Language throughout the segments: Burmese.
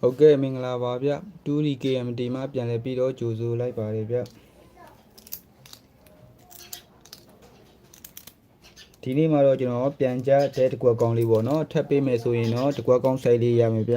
ဟုတ်ကဲ့မင်္ဂလာပါဗျ 2D KMT မှာပြန်လည်ပြီးတော့ကြိုဆိုလိုက်ပါတယ်ဗျဒီနေ့မှာတော့ကျွန်တော်ပြန်ကြတဲ့တကွက်ကောင်းလေးပေါ့နော်ထပ်ပေးမယ်ဆိုရင်တော့တကွက်ကောင်းဆိုင်လေးရမယ်ဗျ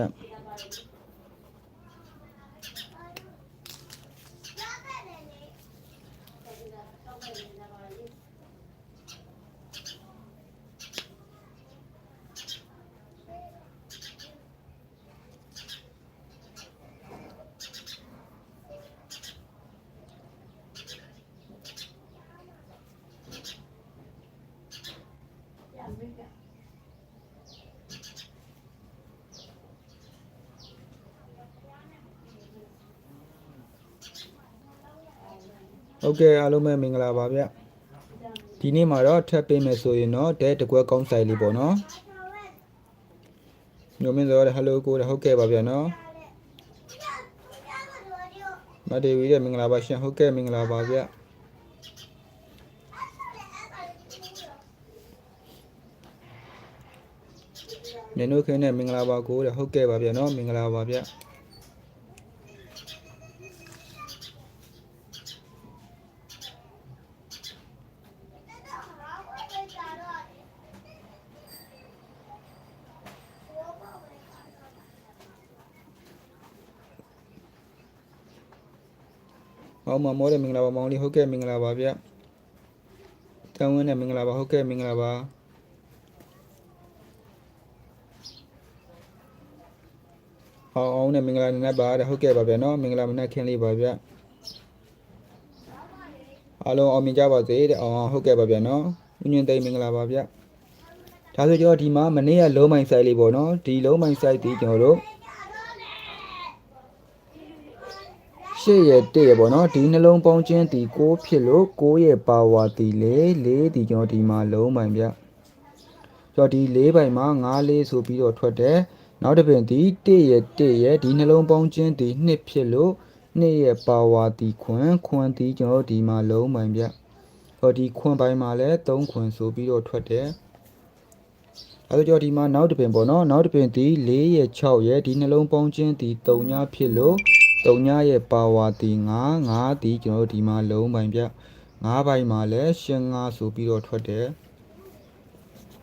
ဟုတ်ကဲ့အားလုံးပဲမင်္ဂလာပါဗျဒီနေ့မှာတော့ထပ်ပေးမယ်ဆိုရင်တော့ဒဲတကွက်ကောင်းဆိုင်လေးပေါ့နော်ညိုမင်းစောတဲ့ဟယ်လိုကိုဟုတ်ကဲ့ပါဗျနော်မတေဝီတဲ့မင်္ဂလာပါရှင်ဟုတ်ကဲ့မင်္ဂလာပါဗျညနုခင်းနဲ့မင်္ဂလာပါကိုတဲ့ဟုတ်ကဲ့ပါဗျနော်မင်္ဂလာပါဗျ မောင်မမောတဲ့မင်္ဂလာပါမောင်လေးဟုတ်ကဲ့မင်္ဂလာပါဗျတန်ဝင်းနဲ့မင်္ဂလာပါဟုတ်ကဲ့မင်္ဂလာပါအောင်အောင်နဲ့မင်္ဂလာနံနက်ပါတဲ့ဟုတ်ကဲ့ပါဗျနော်မင်္ဂလာမနက်ခင်းလေးပါဗျအားလုံးအောင်မြင်ကြပါစေတဲ့အောင်အောင်ဟုတ်ကဲ့ပါဗျနော်ဦးညင်သိမ်းမင်္ဂလာပါဗျဒါဆိုကျွန်တော်ဒီမှာမနေ့ကလုံးမိုင်ဆိုင်လေးပေါ့နော်ဒီလုံးမိုင်ဆိုင်ဒီကျွန်တော်တို့ ရှေ့ရဲ့တဲ့ရဲ့ပေါ့နော်ဒီနှလုံးပေါင်းခြင်းဒီ6ဖြစ်လို့6ရဲ့ပါဝါဒီလေ4ဒီကျွန်တော်ဒီမှာလုံးပိုင်ဗျကျွန်တော်ဒီ4ပိုင်မှာ9လေးဆိုပြီးတော့ထွက်တယ်နောက်တစ်ပင်ဒီတဲ့ရဲ့တဲ့ရဲ့ဒီနှလုံးပေါင်းခြင်းဒီ2ဖြစ်လို့2ရဲ့ပါဝါဒီခွန်းခွန်းဒီကျွန်တော်ဒီမှာလုံးပိုင်ဗျဟောဒီခွန်းပိုင်းမှာလည်း3ခွန်းဆိုပြီးတော့ထွက်တယ်အဲဒါကြောင့်ဒီမှာနောက်တစ်ပင်ပေါ့နော်နောက်တစ်ပင်ဒီ4ရဲ့6ရဲ့ဒီနှလုံးပေါင်းခြင်းဒီ3ညဖြစ်လို့ တုံညရဲ့ပါဝါတီ9 9တီကျွန်တော်တို့ဒီမှာလုံးပိုင်ပြ9ပိုင်မှာလည်းရှင်9ဆိုပြီးတော့ထွက်တယ်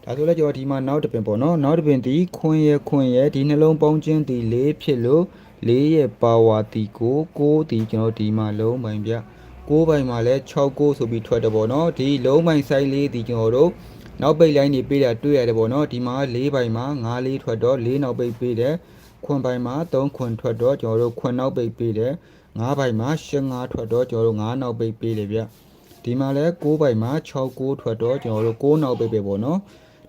ဒါဆိုလည်းကျွန်တော်ဒီမှာနောက်တစ်ပင်ပေါ့နော်နောက်တစ်ပင်ဒီခွန်းရဲ့ခွန်းရဲ့ဒီနှလုံးပေါင်းခြင်းဒီ4ဖြစ်လို့4ရဲ့ပါဝါတီကို6တီကျွန်တော်ဒီမှာလုံးပိုင်ပြ6ပိုင်မှာလည်း6 6ဆိုပြီးထွက်တယ်ပေါ့နော်ဒီလုံးပိုင်ဆိုင်လေးဒီကျွန်တော်တို့နောက်ပိတ်လိုင်းနေပေးတာတွေ့ရတယ်ပေါ့နော်ဒီမှာ4ပိုင်မှာ9လေးထွက်တော့4နောက်ပိတ်ပေးတယ် ခွန်ပိုင်းမှာ3ခွန်ထွက်တော့ကျွန်တော်တို့ခွန်နောက်ပိတ်ပေးတယ်9ပိုင်းမှာ10 5ထွက်တော့ကျွန်တော်တို့9နောက်ပိတ်ပေးတယ်ဗျဒီမှာလဲ9ပိုင်းမှာ6 9ထွက်တော့ကျွန်တော်တို့9နောက်ပိတ်ပဲပေါ့နော်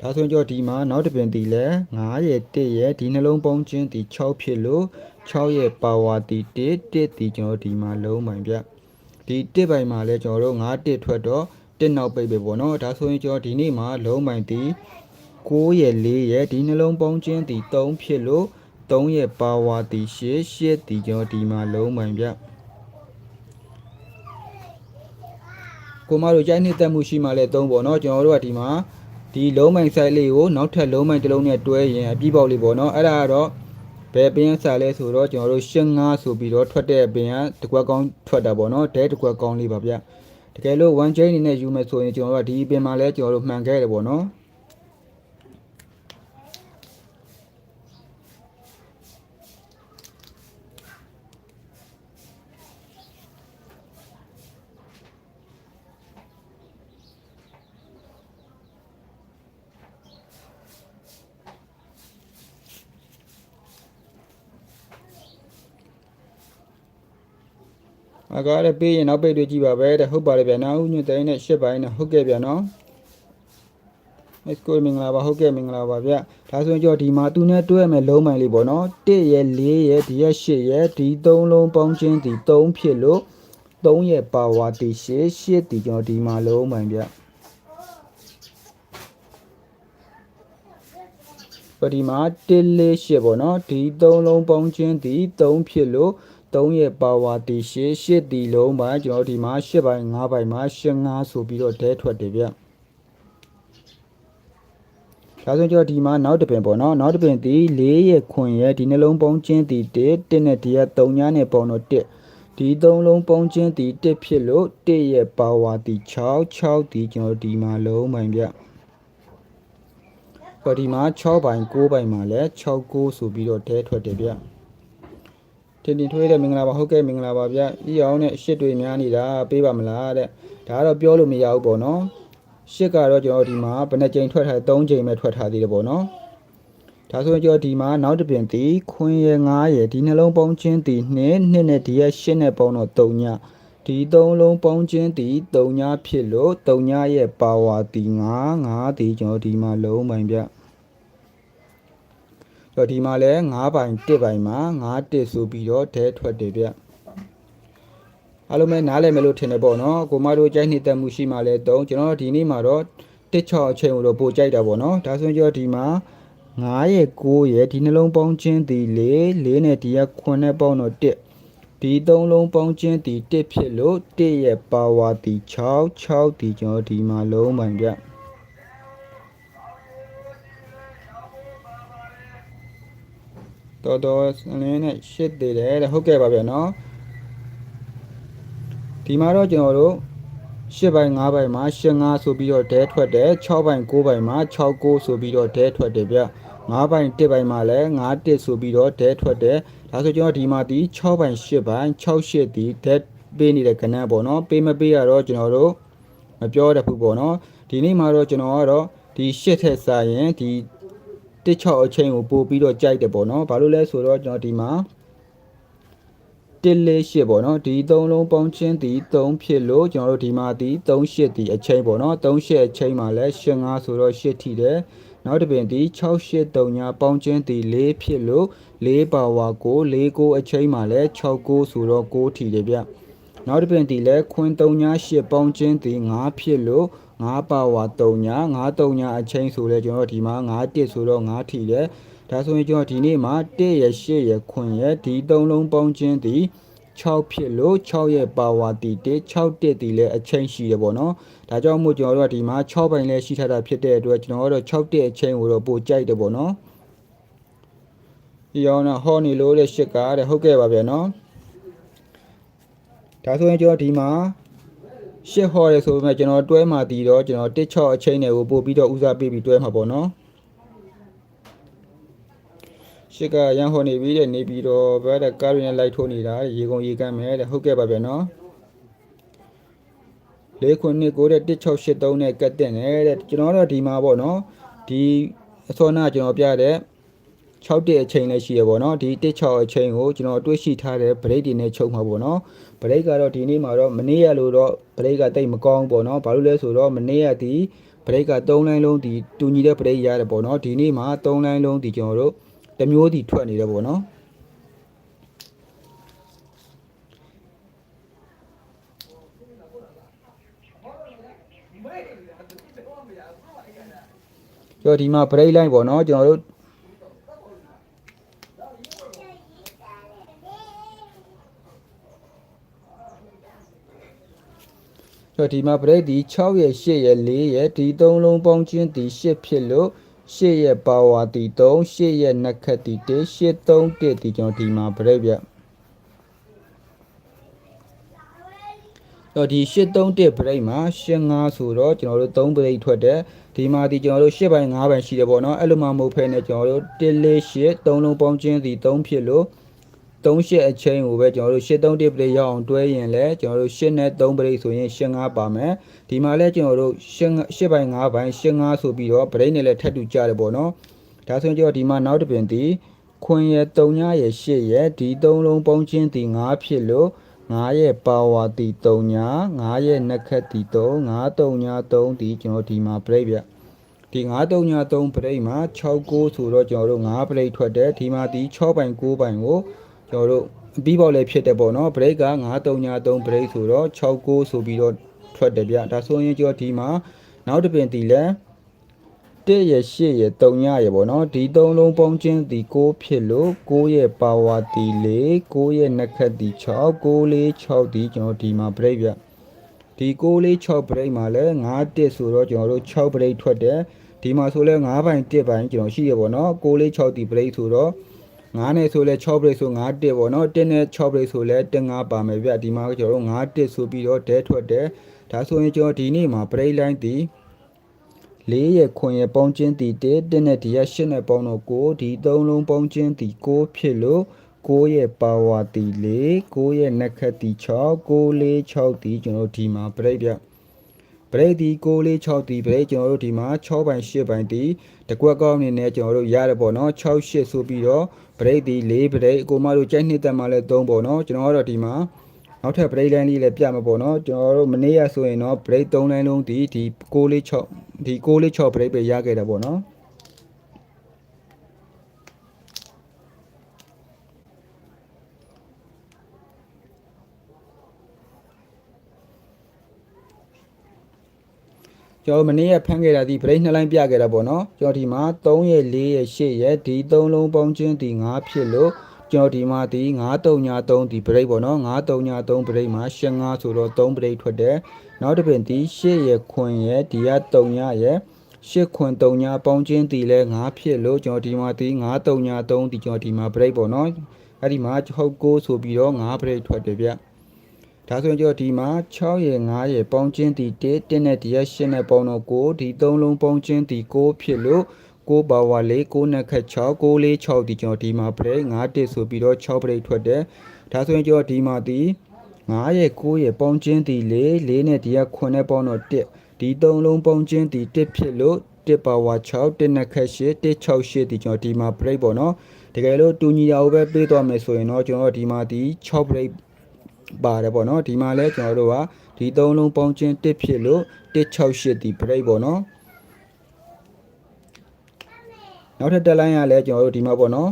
ဒါဆိုရင်ကျွန်တော်ဒီမှာနောက်တစ်ပင်တီလဲ9ရဲ့1ရဲ့ဒီနှလုံးပေါင်းခြင်းဒီ6ဖြစ်လို့6ရဲ့ပါဝါတီ1 1ဒီကျွန်တော်ဒီမှာလုံးပိုင်းဗျဒီ1ပိုင်းမှာလဲကျွန်တော်တို့9 1ထွက်တော့1နောက်ပိတ်ပဲပေါ့နော်ဒါဆိုရင်ကျွန်တော်ဒီနေ့မှာလုံးပိုင်းတီ9ရဲ့4ရဲ့ဒီနှလုံးပေါင်းခြင်းဒီ3ဖြစ်လို့ 3ရဲ့ပါဝါတီရှေ့ရှေ့တီကျော်ဒီမှာလုံးပိုင်ဗျကိုမတို့ကြိုက်နှစ်သက်မှုရှိမှလဲ3ပေါ့နော်ကျွန်တော်တို့ကဒီမှာဒီလုံးပိုင်ဆိုင်လေးကိုနောက်ထပ်လုံးပိုင်တစ်လုံးနဲ့တွဲရင်အပြည့်ပေါက်လေးပေါ့နော်အဲ့ဒါကတော့ဘယ်ပင်စာလဲဆိုတော့ကျွန်တော်တို့ရှင်း5ဆိုပြီးတော့ထွက်တဲ့ပင်ကတကွက်ကောင်းထွက်တာပေါ့နော်ဒဲတကွက်ကောင်းလေးပါဗျတကယ်လို့ one chain အနေနဲ့ယူမယ်ဆိုရင်ကျွန်တော်တို့ကဒီပင်မှာလဲကျွန်တော်တို့မှန်ခဲ့တယ်ပေါ့နော် အကားလည်းပေးရင်နောက်ပိတ်တွေကြည့်ပါပဲတဲ့ဟုတ်ပါတယ်ဗျာနောက်ဦးညွတ်တိုင်းနဲ့ရှစ်ပိုင်းနဲ့ဟုတ်ကဲ့ဗျာနော် Let's go မင်္ဂလာပါဟုတ်ကဲ့မင်္ဂလာပါဗျဒါဆိုရင်ကြောဒီမှာသူနဲ့တွဲမယ်လုံးမိုင်လေးပေါ့နော်1ရဲ့4ရဲ့ဒီရဲ့8ရဲ့ဒီ3လုံးပေါင်းချင်းဒီ3ဖြစ်လို့3ရဲ့ပါဝါတီ8 8ဒီကျွန်တော်ဒီမှာလုံးမိုင်ဗျပဒီမှာ1လေး8ပေါ့နော်ဒီ3လုံးပေါင်းချင်းဒီ3ဖြစ်လို့ 3ရဲ့ပါဝါတီ8 8ဒီလုံးပါကျွန်တော်ဒီမှာ8ပိုင်း9ပိုင်းမှာ8 5ဆိုပြီးတော့ဒဲထွက်တယ်ဗျဒါဆိုကျွန်တော်ဒီမှာနောက်တစ်ပင်ပေါ့နော်နောက်တစ်ပင်ဒီ၄ရဲ့ခွင်ရဲ့ဒီနှလုံးပေါင်းချင်းဒီ1 1နဲ့ဒီက3ညနဲ့ပေါင်းတော့1ဒီသုံးလုံးပေါင်းချင်းဒီ1ဖြစ်လို့1ရဲ့ပါဝါဒီ6 6ဒီကျွန်တော်ဒီမှာလုံးပိုင်ပြဆိုဒီမှာ6ပိုင်9ပိုင်မှာလဲ6 9ဆိုပြီးတော့တဲထွက်တယ်ဗျ တင်တင်ထွေးတဲ့မင်္ဂလာပါဟုတ်ကဲ့မင်္ဂလာပါဗျဤအောင်နဲ့ရှစ်တွေများနေတာပေးပါမလားတဲ့ဒါကတော့ပြောလို့မရဘူးပေါ့နော်ရှစ်ကတော့ကျွန်တော်ဒီမှာဘယ်နှကြိမ်ထွက်ထား3ကြိမ်ပဲထွက်ထားသေးတယ်ပေါ့နော်ဒါဆိုရင်ကျွန်တော်ဒီမှာနောက်တစ်ပြင်ဒီခွင်းရယ်9ရယ်ဒီနှလုံးပေါင်းချင်းဒီ2နှစ်နဲ့ဒီရဲ့8နဲ့ပေါင်းတော့3ညဒီသုံးလုံးပေါင်းချင်းဒီ3ညဖြစ်လို့3ညရဲ့ပါဝါဒီ9 9ဒီကျွန်တော်ဒီမှာလုံးပိုင်ပြ တော့ဒီမှာလဲ9ပိုင်1ပိုင်မှာ9တစ်ဆိုပြီးတော့ဒဲထွက်တယ်ဗျအားလုံးပဲနားလည်မယ်လို့ထင်တယ်ပေါ့နော်ကိုမတို့ကြိုက်နှစ်သက်မှုရှိမှလဲတုံးကျွန်တော်ဒီနေ့မှာတော့တစ်ချော်အချိန်ကိုတော့ပို့ကြိုက်တာပေါ့နော်ဒါဆိုရင်ကျွန်တော်ဒီမှာ9ရဲ့9ရဲ့ဒီနှလုံးပေါင်းချင်းဒီ4 4နဲ့ဒီက9နဲ့ပေါင်းတော့1ဒီသုံးလုံးပေါင်းချင်းဒီ1ဖြစ်လို့1ရဲ့ပါဝါဒီ6 6ဒီကျွန်တော်ဒီမှာလုံးပိုင်ပြ တော်တော်အလင်းနဲ့ရှစ်သေးတယ်တဲ့ဟုတ်ကဲ့ပါဗျာနော်ဒီမှာတော့ကျွန်တော်တို့ရှစ်ပိုင်း၅ပိုင်းမှာရှစ်၅ဆိုပြီးတော့ဒဲထွက်တယ်6ပိုင်း9ပိုင်းမှာ6 9ဆိုပြီးတော့ဒဲထွက်တယ်ဗျ၅ပိုင်း1ပိုင်းမှာလည်း9 1ဆိုပြီးတော့ဒဲထွက်တယ်ဒါဆိုကျွန်တော်ဒီမှာဒီ6ပိုင်း8ပိုင်း6 8ဒီဒဲပေးနေတဲ့ကဏ္ဍပေါ့နော်ပေးမပေးရတော့ကျွန်တော်တို့မပြောတတ်ဘူးပေါ့နော်ဒီနေ့မှာတော့ကျွန်တော်ကတော့ဒီ8ထက်စာရင်ဒီ 16အချိန်ကိုပို့ပြီးတော့ကြိုက်တယ်ပေါ့နော်ဘာလို့လဲဆိုတော့ကျွန်တော်ဒီမှာ1လေး8ပေါ့နော်ဒီ3လုံးပေါင်းချင်းဒီ3ဖြစ်လို့ကျွန်တော်တို့ဒီမှာဒီ3 8ဒီအချိန်ပေါ့နော်3 8အချိန်မှာလဲ8 5ဆိုတော့8ထိတယ်နောက်တစ်ပင်ဒီ6 8 3ညာပေါင်းချင်းဒီ4ဖြစ်လို့4ပါဝါကို4 9အချိန်မှာလဲ6 9ဆိုတော့9ထိတယ်ဗျနောက်တစ်ပင်ဒီလဲခွင်း3ညာ8ပေါင်းချင်းဒီ5ဖြစ်လို့ 9ပါဝါ3ညာ9 3ညာအချိန်ဆိုလဲကျွန်တော်ဒီမှာ9 1ဆိုတော့9ထိတယ်ဒါဆိုရင်ကျွန်တော်ဒီနေ့မှာ1ရယ်8ရယ်ခွင်ရယ်ဒီ3လုံးပေါင်းခြင်းဒီ6ဖြစ်လို့6ရဲ့ပါဝါတီ1 6တက်တီလည်းအချိန်ရှိတယ်ပေါ့နော်ဒါကြောင့်မို့ကျွန်တော်တို့ကဒီမှာ6ပိုင်းလည်းရှိထားတာဖြစ်တဲ့အတွက်ကျွန်တော်တို့6တက်အချိန်ကိုတော့ပိုကြိုက်တယ်ပေါ့နော်ဒီအောင်တော့ဟောနေလို့တဲ့ရှစ်ကားတဲ့ဟုတ်ကဲ့ပါဗျာနော်ဒါဆိုရင်ကျွန်တော်ဒီမှာ ရှစ်ဟောရဲဆိုပေမဲ့ကျွန်တော်တွဲမှာတည်တော့ကျွန်တော်1 6အချိန်တွေကိုပို့ပြီးတော့ဦးစားပေးပြီးတွဲမှာပေါ့နော်ရှစ်ကရန်ဟောနေပြီတဲ့နေပြီးတော့ဗါတဲ့ကားရင်းလိုက်ထိုးနေတာရေကုန်ရေကမ်းမယ်တဲ့ဟုတ်ကဲ့ပါဗျာနော်လေးခုနှစ်ကိုတဲ့1683နဲ့ကတ်တင်နေတဲ့ကျွန်တော်တို့ဒီမှာပေါ့နော်ဒီအစောနာကျွန်တော်ပြတဲ့ 6တဲ့အချိန်လည်းရှိရပေါ့နော်ဒီ16အချိန်ကိုကျွန်တော်တွေးရှိထားတဲ့ break တွေနဲ့ချုပ်မှာပေါ့နော် break ကတော့ဒီနေ့မှာတော့မနေ့ရလို့တော့ break ကတိတ်မကောင်းပေါ့နော်ဘာလို့လဲဆိုတော့မနေ့ရဒီ break က3လိုင်းလုံးဒီတူညီတဲ့ break ရတယ်ပေါ့နော်ဒီနေ့မှာ3လိုင်းလုံးဒီကျွန်တော်တို့တစ်မျိုးစီထွက်နေတယ်ပေါ့နော်ကျော်ဒီမှာ break line ပေါ့နော်ကျွန်တော်တို့ ကျော်ဒီမှာ break ဒီ6ရဲ့8ရဲ့4ရဲ့ဒီ3လုံးပေါင်းချင်းဒီ8ဖြစ်လို့ရှစ်ရဲ့ပါဝါတီ3ရှစ်ရဲ့နက်ခတ်တီ1ရှစ်3 1ဒီကျွန်တော်ဒီမှာပြိပြတော့ဒီရှစ်3 1ပြိမှာရှစ်5ဆိုတော့ကျွန်တော်တို့3ပြိထွက်တယ်ဒီမှာဒီကျွန်တော်တို့ရှစ်ပိုင်း5ပိုင်းရှိတယ်ပေါ့နော်အဲ့လိုမှမဟုတ်ဖဲနဲ့ကျွန်တော်တို့1 4ရှစ်3လုံးပေါင်းချင်းစီ3ဖြစ်လို့ 3ရှစ်အချိန်ကိုပဲကျွန်တော်တို့ရှစ်3 1ပြိရအောင်တွဲရင်လဲကျွန်တော်တို့ရှစ်နဲ့3ပြိဆိုရင်ရှစ်5ပါမယ်ဒီမှာလဲကျွန်တော်တို့ရှစ်ရှစ်ပိုင်း5ပိုင်းရှစ်5ဆိုပြီးတော့ပြိနဲ့လဲထပ်တူကြတယ်ပေါ့နော်ဒါဆိုရင်ကျွန်တော်ဒီမှာနောက်တစ်ပင်ဒီခွင်ရဲ့3ညရဲ့8ရဲ့ဒီ3လုံးပေါင်းချင်းဒီ5ဖြစ်လို့9ရဲ့ပါဝါတီ3ည9ရဲ့နက်ခတ်တီ3 9 3ည3ဒီကျွန်တော်ဒီမှာပြိပြဒီ9 3ည3ပြိမှာ6 9ဆိုတော့ကျွန်တော်တို့9ပြိထွက်တယ်ဒီမှာဒီ6ပိုင်း9ပိုင်းကို ကျွန်တော်တို့ပြီးပေါက်လည်းဖြစ်တယ်ပေါ့နော် break က9 3ည3 break ဆိုတော့6 9ဆိုပြီးတော့ထွက်တယ်ဗျဒါဆိုရင်ကျွန်တော်ဒီမှာနောက်တစ်ပင်တီလဲ1ရ8ရ3ညရပေါ့နော်ဒီ3လုံးပေါင်းချင်းဒီ6ဖြစ်လို့6ရဲ့ပါဝါတီ4 6ရဲ့နှက်ခတ်တီ6 6 4 6ဒီကျွန်တော်ဒီမှာ break ဗျဒီ6 4 6 break မှာလဲ9တက်ဆိုတော့ကျွန်တော်တို့6 break ထွက်တယ်ဒီမှာဆိုလဲ9ပိုင်1ပိုင်ကျွန်တော်ရှိရပေါ့နော်6လေး6ဒီ break ဆိုတော့ 9နဲ့ဆိုလဲ6 break ဆို9တက်ပေါ့နော်1နဲ့6 break ဆိုလဲ1 5ပါမယ်ဗျဒီမှာကျွန်တော်တို့9တက်ဆိုပြီးတော့ဒဲထွက်တယ်ဒါဆိုရင်ကျွန်တော်ဒီနေ့မှာ break line ဒီ၄ရဲ့ခွန်ရဲ့ပေါင်းချင်းတီ1တက်နဲ့ဒီရ8နဲ့ပေါင်းတော့9ဒီ3လုံးပေါင်းချင်းတီ9ဖြစ်လို့9ရဲ့ပါဝါတီ4 9ရဲ့နက်ခတ်တီ6 9 4 6တီကျွန်တော်ဒီမှာ break ဗျ ဘရိတ်ဒီ6လေး6ဒီဘရိတ်ကျွန်တော်တို့ဒီမှာ6ပိုင်8ပိုင်ဒီတကွက်ကောင်းအနေနဲ့ကျွန်တော်တို့ရတယ်ပေါ့နော်6 8ဆိုပြီးတော့ဘရိတ်ဒီ4ဘရိတ်အကိုမတို့ကြိုက်နှစ်သက်မှလည်း3ပေါ့နော်ကျွန်တော်ကတော့ဒီမှာနောက်ထပ်ဘရိတ်လိုင်းလေးလည်းပြမှာပေါ့နော်ကျွန်တော်တို့မနေ့ရဆိုရင်တော့ဘရိတ်3လိုင်းလုံးဒီဒီ6လေး6ဒီ6လေး6ဘရိတ်ပဲရခဲ့တာပေါ့နော် ကျွန်တော်မနေ့ကဖမ်းခဲ့တာဒီ break နှစ်လိုင်းပြခဲ့တာပေါ့နော်ကျွန်တော်ဒီမှာ3ရဲ့4ရဲ့8ရဲ့ဒီ3လုံးပေါင်းချင်းဒီ9ဖြစ်လို့ကျွန်တော်ဒီမှာဒီ9 3ညာ3ဒီ break ပေါ့နော်9 3ညာ3 break မှာ8 5ဆိုတော့3 break ထွက်တယ်နောက်တစ်ပင်ဒီ8ရဲ့ခွင်ရဲ့ဒီက3ညာရဲ့8ခွင်3ညာပေါင်းချင်းဒီလဲ9ဖြစ်လို့ကျွန်တော်ဒီမှာဒီ9 3ညာ3ဒီကျွန်တော်ဒီမှာ break ပေါ့နော်အဲ့ဒီမှာဟုတ်9ဆိုပြီးတော့9 break ထွက်တယ်ဗျ ဒါဆိုရင်ကျွန်တော်ဒီမှာ6ရယ်9ရယ်ပေါင်းချင်းဒီ1 1နဲ့ဒီရ8နဲ့ပေါင်းတော့9ဒီ3လုံးပေါင်းချင်းဒီ9ဖြစ်လို့9ပါဝါလေး9နဲ့ခက်6 9လေး6ဒီကျွန်တော်ဒီမှာ break 9တစ်ဆိုပြီးတော့6 break ထွက်တယ်ဒါဆိုရင်ကျွန်တော်ဒီမှာဒီ9ရယ်9ရယ်ပေါင်းချင်းဒီ4 4နဲ့ဒီရ9နဲ့ပေါင်းတော့1ဒီ3လုံးပေါင်းချင်းဒီ1ဖြစ်လို့1ပါဝါ6 1နဲ့ခက်8 1 6 8ဒီကျွန်တော်ဒီမှာ break ပေါ့နော်တကယ်လို့တူညီတာကိုပဲပေးသွားမယ်ဆိုရင်တော့ကျွန်တော်ဒီမှာဒီ6 break ပါတယ်ပေါ့နော်ဒီမှာလဲကျွန်တော်တို့ကဒီသုံးလုံးပေါင်းချင်း1ဖြစ်လို့168ဒီ break ပေါ့နော်နောက်ထပ်တက်လိုင်းရလဲကျွန်တော်တို့ဒီမှာပေါ့နော်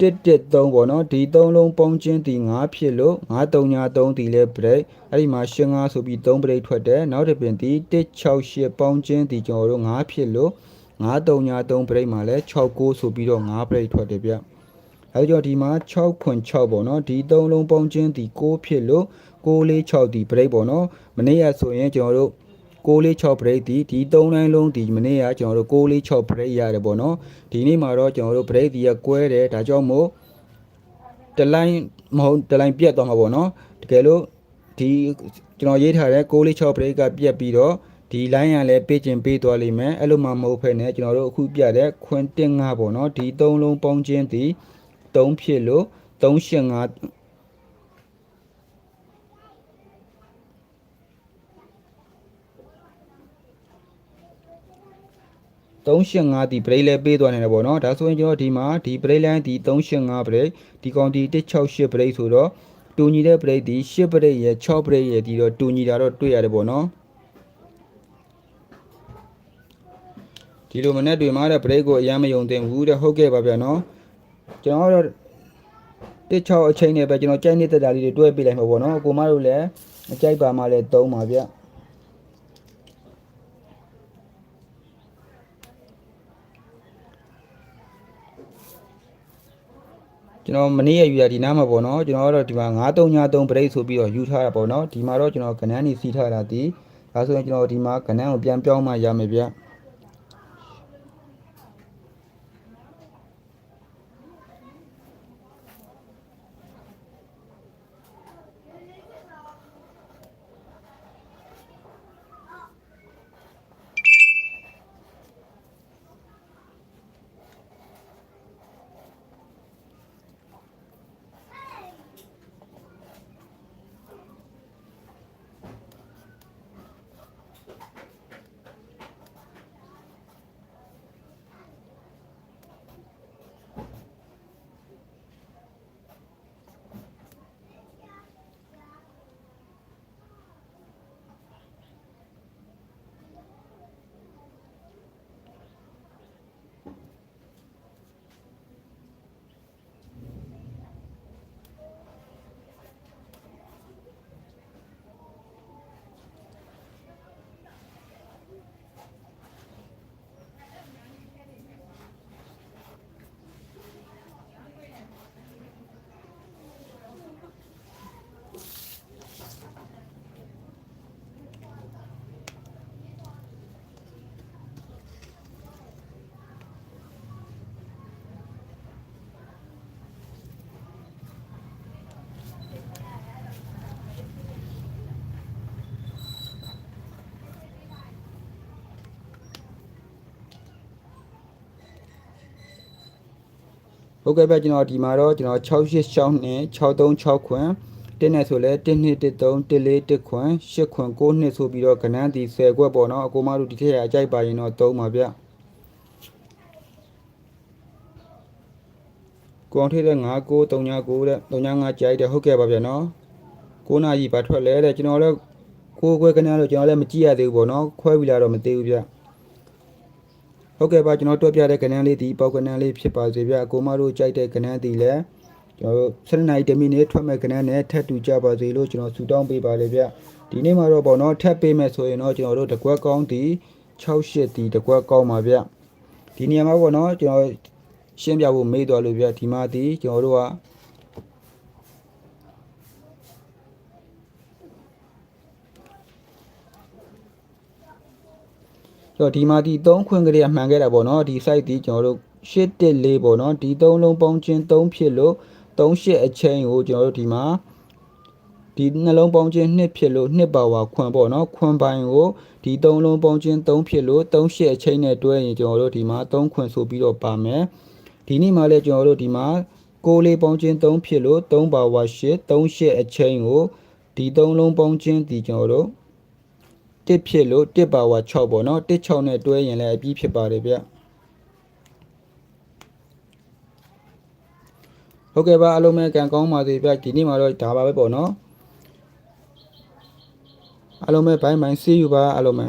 113ပေါ့နော်ဒီ3လုံးပေါင်းချင်းဒီ9ဖြစ်လို့933ဒီလဲ break အဲ့ဒီမှာ85ဆိုပြီး3 break ထွက်တယ်နောက်တစ်ပင်ဒီ168ပေါင်းချင်းဒီကျွန်တော်တို့9ဖြစ်လို့933 break မှာလဲ69ဆိုပြီးတော့9 break ထွက်တယ်ဗျ အဲကြောင့်ဒီမှာ6.6ပေါ့နော်ဒီ3လုံးပေါင်းချင်းဒီ6ဖြစ်လို့646ဒီ break ပေါ့နော်မနေ့ကဆိုရင်ကျွန်တော်တို့646 break ဒီဒီ3လိုင်းလုံးဒီမနေ့ကကျွန်တော်တို့646 break ရတယ်ပေါ့နော်ဒီနေ့မှာတော့ကျွန်တော်တို့ break ဒီကကွဲတယ်ဒါကြောင့်မို့တလိုင်းမဟုတ်တလိုင်းပြတ်သွားမှာပေါ့နော်တကယ်လို့ဒီကျွန်တော်ရေးထားတဲ့646 break ကပြတ်ပြီးတော့ဒီ line ရလည်းပေးခြင်းပေးသွားလိမ့်မယ်အဲ့လိုမှမဟုတ်ဖ ೇನೆ ကျွန်တော်တို့အခုပြတဲ့ခွင်တင်ငါပေါ့နော်ဒီ3လုံးပေါင်းခြင်းဒီ 3ဖြစ်လို့385 385ဒီ break လဲပေးသွားနေတယ်ပေါ့နော်ဒါဆိုရင်ကျွန်တော်ဒီမှာဒီ break line ဒီ385 break ဒီကောင်ဒီ168 break ဆိုတော့တူညီတဲ့ break ဒီ10 break ရယ်6 break ရယ်ဒီတော့တူညီတာတော့တွေ့ရတယ်ပေါ့နော်ဒီလိုမနဲ့တွေ့မှာတဲ့ break ကိုအရင်မယုံသင့်ဘူးတဲ့ဟုတ်ကဲ့ပါဗျာနော် ကျွန်တော်တော့16အချိန်နဲ့ပဲကျွန်တော်ကြိုက်နေတဲ့တာလေးတွေတွဲပေးလိုက်မှာပေါ့နော်အကိုမတို့လည်းအကြိုက်ပါမှလည်းသုံးပါဗျာကျွန်တော်မနေ့ရယူရဒီနားမှာပေါ့နော်ကျွန်တော်ကတော့ဒီမှာ9393 break ဆိုပြီးတော့ယူထားတာပေါ့နော်ဒီမှာတော့ကျွန်တော်ကဏ္ဍနေစီးထားတာဒီဒါဆိုရင်ကျွန်တော်ဒီမှာကဏ္ဍကိုပြန်ပြောင်းမှရမယ်ဗျာ ဟုတ်ကဲ့ဗျကျွန်တော်ဒီမှာတော့ကျွန်တော်6862နဲ့636ခွန်းတင်းနဲ့ဆိုလဲ1နှစ်13 14 1ခွန်း8ခွန်း9နှစ်ဆိုပြီးတော့ကဏ္ဍဒီ10ခွက်ပေါ့နော်အကိုမတို့ဒီထက်ရအကြိုက်ပါရင်တော့သုံးပါဗျကိုအောင်ထေးတဲ့9939တဲ့39ကြိုက်တယ်ဟုတ်ကဲ့ပါဗျနော်9နာရီပါထွက်လဲတဲ့ကျွန်တော်လည်းကိုယ်ခွဲကဏ္ဍလို့ကျွန်တော်လည်းမကြည့်ရသေးဘူးပေါ့နော်ခွဲပြီးလာတော့မသေးဘူးဗျ ဟုတ်ကဲ့ပါကျွန်တော်တွက်ပြတဲ့ကဏ္ဍလေးဒီပေါက်ကဏ္ဍလေးဖြစ်ပါစေဗျအကိုမတို့ကြိုက်တဲ့ကဏ္ဍဒီလည်းကျွန်တော်တို့7နိုင်10မိနစ်ထွက်မဲ့ကဏ္ဍနဲ့ထပ်တူကြပါစေလို့ကျွန်တော်ဆုတောင်းပေးပါလေဗျဒီနေ့မှာတော့ပေါ့နော်ထပ်ပေးမယ်ဆိုရင်တော့ကျွန်တော်တို့တကွက်ကောင်းဒီ68ဒီတကွက်ကောင်းပါဗျဒီနေရာမှာပေါ့နော်ကျွန်တော်ရှင်းပြဖို့မေ့သွားလို့ဗျဒီမှာဒီကျွန်တော်တို့က ကျွန်တော်ဒီမှာဒီ3ခွင့်ကလေးအမှန်ခဲ့တာပေါ့နော်ဒီ site ဒီကျွန်တော်တို့814ပေါ့နော်ဒီ3လုံးပေါင်းချင်း3ဖြစ်လို့38အချိန်ကိုကျွန်တော်တို့ဒီမှာဒီနှလုံးပေါင်းချင်း2ဖြစ်လို့2ပါဝါခွန်ပေါ့နော်ခွန်ပိုင်းကိုဒီ3လုံးပေါင်းချင်း3ဖြစ်လို့38အချိန်နဲ့တွဲရင်ကျွန်တော်တို့ဒီမှာ3ခွန်ဆိုပြီးတော့ပါမယ်ဒီနေ့မှလည်းကျွန်တော်တို့ဒီမှာကိုလေးပေါင်းချင်း3ဖြစ်လို့3ပါဝါ8 38အချိန်ကိုဒီ3လုံးပေါင်းချင်းဒီကျွန်တော်တို့ တစ်ဖြစ်လို့တစ်ပါဝါ6ပေါ့နော်တစ်6နဲ့တွဲရင်လည်းအပြီးဖြစ်ပါတယ်ဗျဟုတ်ကဲ့ပါအားလုံးပဲကံကောင်းပါစေဗျဒီနေ့မှာတော့ဒါပါပဲပေါ့နော်အားလုံးပဲဘိုင်းဘိုင်း see you ပါအားလုံးပဲ